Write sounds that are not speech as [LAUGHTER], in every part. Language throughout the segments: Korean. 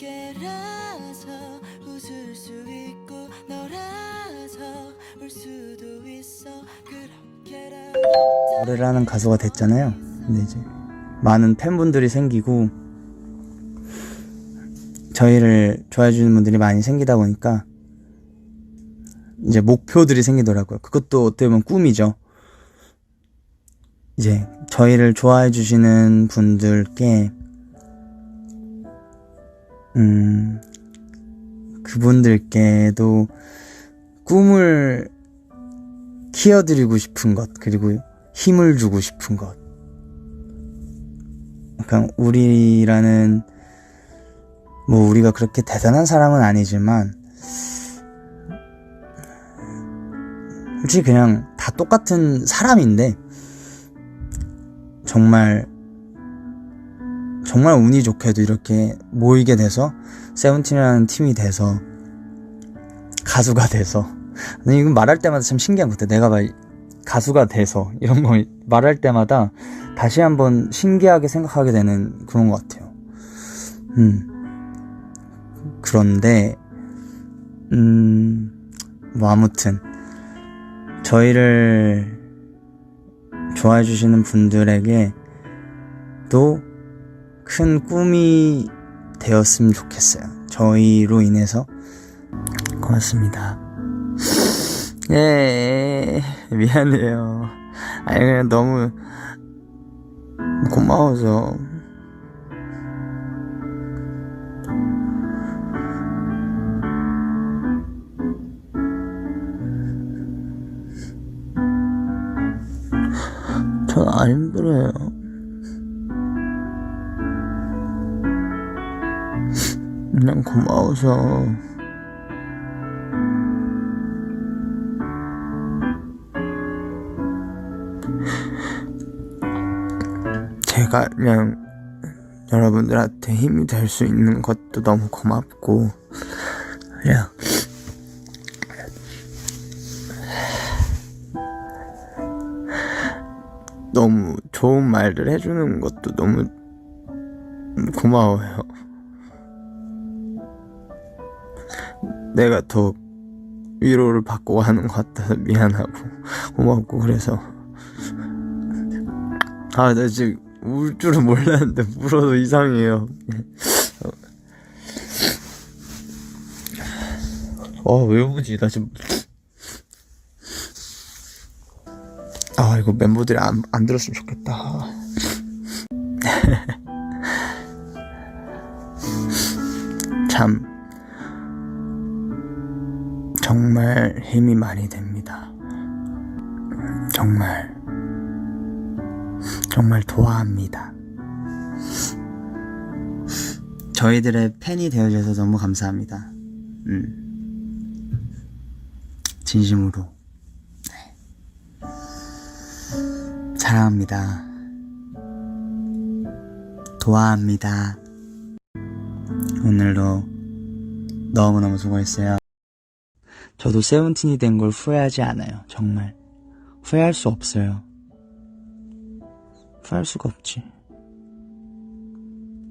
함께라서 웃을 수 있고 너라서 울 수도 있어 그렇게라도 노래라는 가수가 됐잖아요. 근데 이제 많은 팬분들이 생기고 저희를 좋아해 주는 분들이 많이 생기다 보니까 이제 목표들이 생기더라고요. 그것도 어떻게 보면 꿈이죠. 이제 저희를 좋아해 주시는 분들께 음 그분들께도 꿈을 키워드리고 싶은 것 그리고 힘을 주고 싶은 것. 약간 우리라는 뭐 우리가 그렇게 대단한 사람은 아니지만 솔직히 그냥 다 똑같은 사람인데 정말 정말 운이 좋게도 이렇게 모이게 돼서 세븐틴이라는 팀이 돼서 가수가 돼서 이건 말할 때마다 참 신기한 것 같아 내가 막 가수가 돼서 이런 거 말할 때마다 다시 한번 신기하게 생각하게 되는 그런 것 같아요. 음. 그런데, 음, 뭐 아무튼, 저희를 좋아해 주시는 분들에게 또 큰 꿈이 되었으면 좋겠어요. 저희로 인해서. 고맙습니다. 예, 미안해요. 아니, 그냥 너무 고마워서. 전 안 힘들어요. 그냥 고마워서. 제가 그냥 여러분들한테 힘이 될 수 있는 것도 너무 고맙고 그냥 너무 좋은 말들 해주는 것도 너무 고마워요. 내가 더 위로를 받고 하는 것 같아서 미안하고 고맙고 그래서 아, 나 지금 울 줄은 몰랐는데 울어도 이상해요. 어, 왜 우지? 나 지금. 아, 이거 멤버들이 안, 안 들었으면 좋겠다. [LAUGHS] 참, 정말 힘이 많이 됩니다. 정말. 정말 도와합니다. 저희들의 팬이 되어주셔서 너무 감사합니다. 음. 진심으로. 네. 사랑합니다. 도와합니다. 오늘도 너무너무 수고했어요. 저도 세븐틴이 된 걸 후회하지 않아요. 정말. 후회할 수 없어요. 후회할 수가 없지.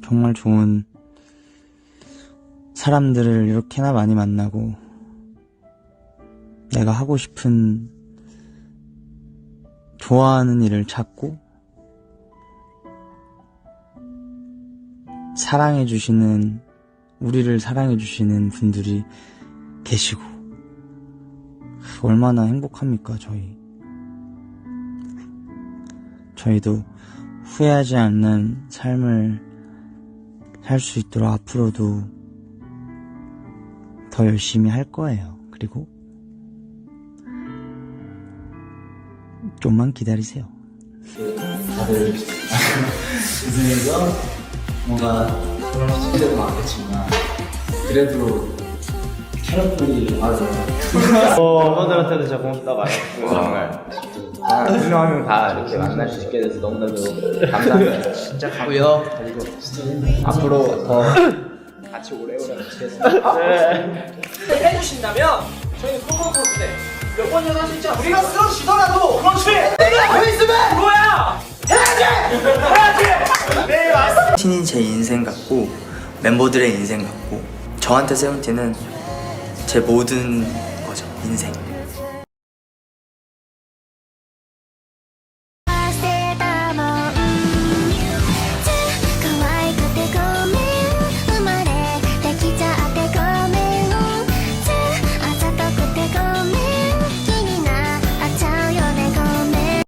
정말 좋은 사람들을 이렇게나 많이 만나고 내가 하고 싶은 좋아하는 일을 찾고 사랑해주시는 우리를 사랑해주시는 분들이 계시고 얼마나 행복합니까 저희 저희도 후회하지 않는 삶을 살 수 있도록 앞으로도 더 열심히 할 거예요. 그리고 좀만 기다리세요. 다들 인생에서 뭔가 그런 시기도 많겠지만 그래도 캐럿들이 아주 멤버들한테도 진짜 고맙다고 알고 정말 한명한명 다 이렇게 만날 수 있게 돼서 너무나도 감사합니다 진짜 가고요 그리고 앞으로 더 같이 오래오래 같이 했으면 해주신다면 저희는 콩콩 콜때 몇 번이나 할수 있죠? 우리가 쓰러지더라도 그렇지! 내가 앞에 있으면 뭐야! 해야지! 해야지! 네 맞습니다 신이 제 인생 같고 멤버들의 인생 같고 저한테 세븐틴은 제 모든 거죠 인생